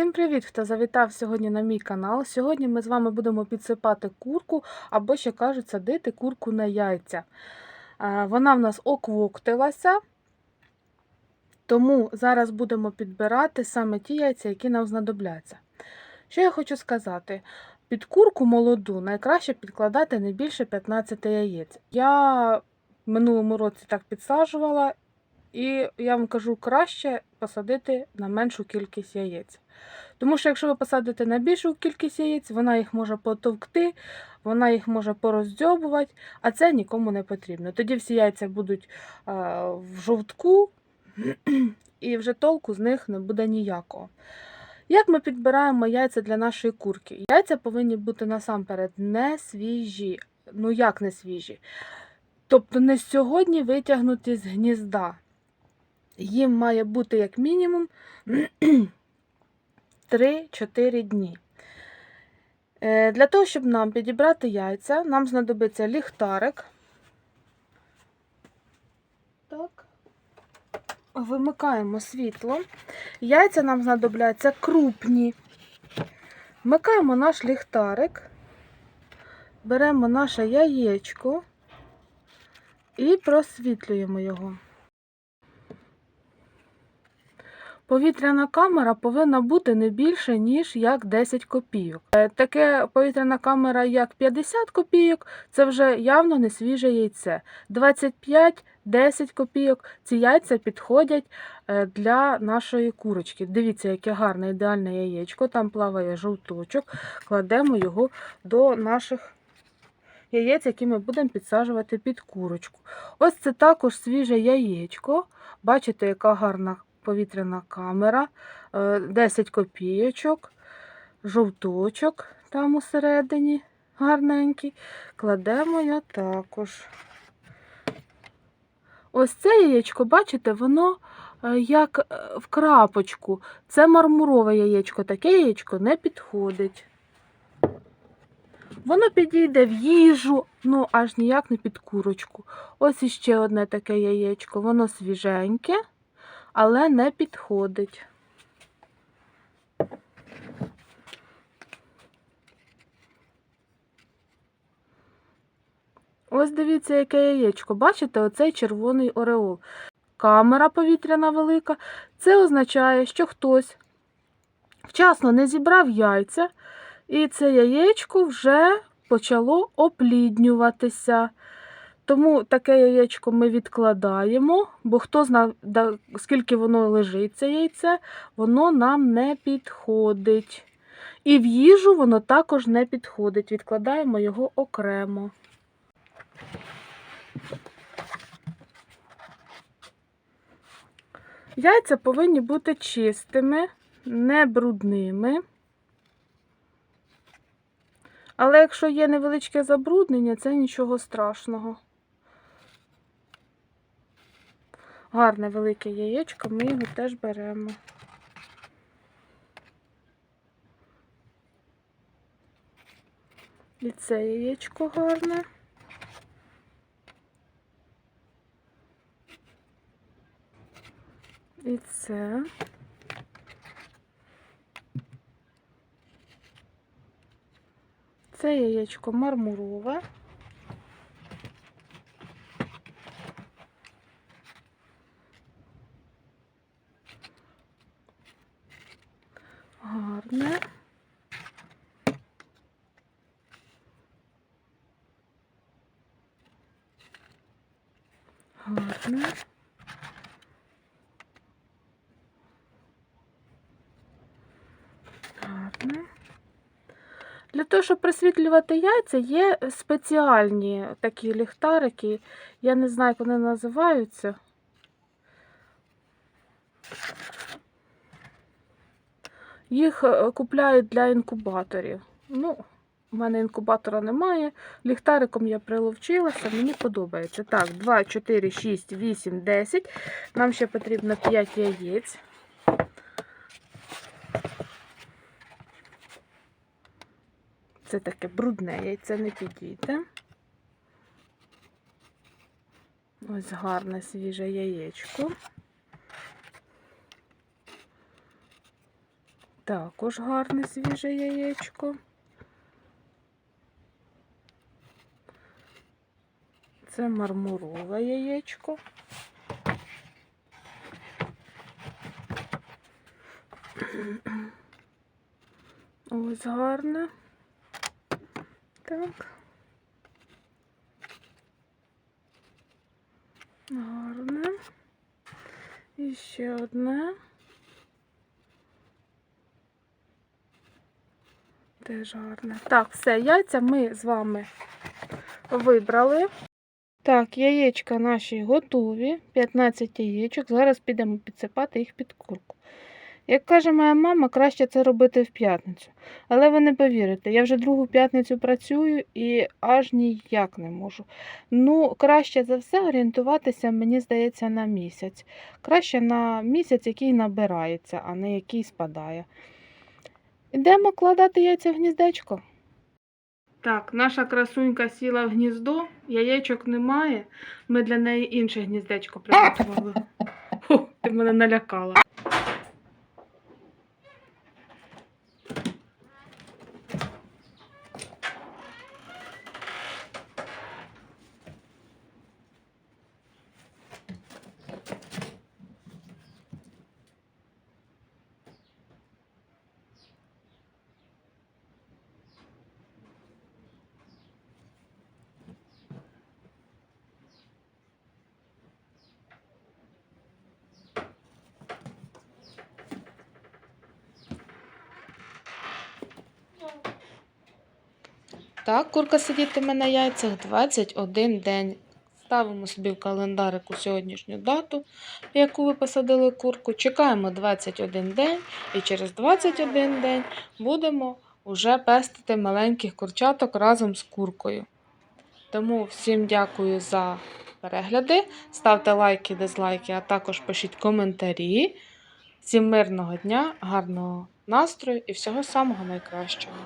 Всім привіт, хто завітав сьогодні на мій канал. Сьогодні ми з вами будемо підсипати курку, або ще кажуть, садити курку на яйця. Вона в нас оквоктилася, тому зараз будемо підбирати саме ті яйця, які нам знадобляться. Що я хочу сказати? Під курку молоду найкраще підкладати не більше 15 яєць. Я в минулому році так підсаджувала, і я вам кажу, краще посадити на меншу кількість яєць. Тому що якщо ви посадите на більшу кількість яєць, вона їх може потовкти, вона їх може пороздьобувати, а це нікому не потрібно. Тоді всі яйця будуть е, в жовтку, і вже толку з них не буде ніякого. Як ми підбираємо яйця для нашої курки? Яйця повинні бути насамперед не свіжі. Ну як не свіжі? Тобто не сьогодні витягнуті з гнізда. Їм має бути як мінімум 3-4 дні. Е, Для того, щоб нам підібрати яйця, нам знадобиться ліхтарик. Так. Вимикаємо світло. Яйця нам знадобляться крупні. Вмикаємо наш ліхтарик, беремо наше яєчко і просвітлюємо його. Повітряна камера повинна бути не більше, ніж як 10 копійок. Е, Таке повітряна камера, як 50 копійок, це вже явно не свіже яйце. 25-10 копійок ці яйця підходять е, для нашої курочки. Дивіться, яке гарне ідеальне яєчко, там плаває жовточок. Кладемо його до наших яєць, які ми будемо підсаджувати під курочку. Ось це також свіже яєчко. Бачите, яка гарна повітряна камера, е, 10 копійочок, жовточок там усередині гарненький. Кладемо його також. Ось це яєчко, бачите, воно е, як е, в крапочку. Це мармурове яєчко, таке яєчко не підходить. Воно підійде в їжу, ну аж ніяк не під курочку. Ось іще одне таке яєчко, воно свіженьке але не підходить. Ось дивіться, яке яєчко. Бачите, оцей червоний ореол. Камера повітряна велика. Це означає, що хтось вчасно не зібрав яйця, і це яєчко вже почало опліднюватися. Тому таке яєчко ми відкладаємо, бо хто знає, скільки воно лежить, це яйце, воно нам не підходить. І в їжу воно також не підходить. Відкладаємо його окремо. Яйця повинні бути чистими, не брудними. Але якщо є невеличке забруднення, це нічого страшного. Гарне велике яєчко, ми його теж беремо. І це яєчко гарне. І це. Це яєчко мармурове. Гарне. Гарне. Гарне. Для того, щоб присвітлювати яйця, є спеціальні такі ліхтарики. Я не знаю, як вони називаються. Їх е, купляють для інкубаторів. Ну, у мене інкубатора немає. Ліхтариком я приловчилася, мені подобається. Так, 2, 4, 6, 8, 10. Нам ще потрібно 5 яєць. Це таке брудне яйце не підійде. Ось гарне свіже яєчко. Також гарне свіже яєчко. Це мармурове яєчко. Ось гарне. Так. Гарне. І ще одне. Теж гарне. Так, все, яйця ми з вами вибрали. Так, яєчка наші готові. 15 яєчок. Зараз підемо підсипати їх під курку. Як каже моя мама, краще це робити в п'ятницю. Але ви не повірите, я вже другу п'ятницю працюю і аж ніяк не можу. Ну, краще за все орієнтуватися, мені здається, на місяць. Краще на місяць, який набирається, а не який спадає. Ідемо кладати яйця в гніздечко. Так, наша красунька сіла в гніздо, яєчок немає. Ми для неї інше гніздечко приготували. Ти мене налякала. Так, курка сидітиме на яйцях 21 день. Ставимо собі в календарику сьогоднішню дату, яку ви посадили курку. Чекаємо 21 день і через 21 день будемо вже пестити маленьких курчаток разом з куркою. Тому всім дякую за перегляди. Ставте лайки, дизлайки, а також пишіть коментарі. Всім мирного дня, гарного настрою і всього самого найкращого.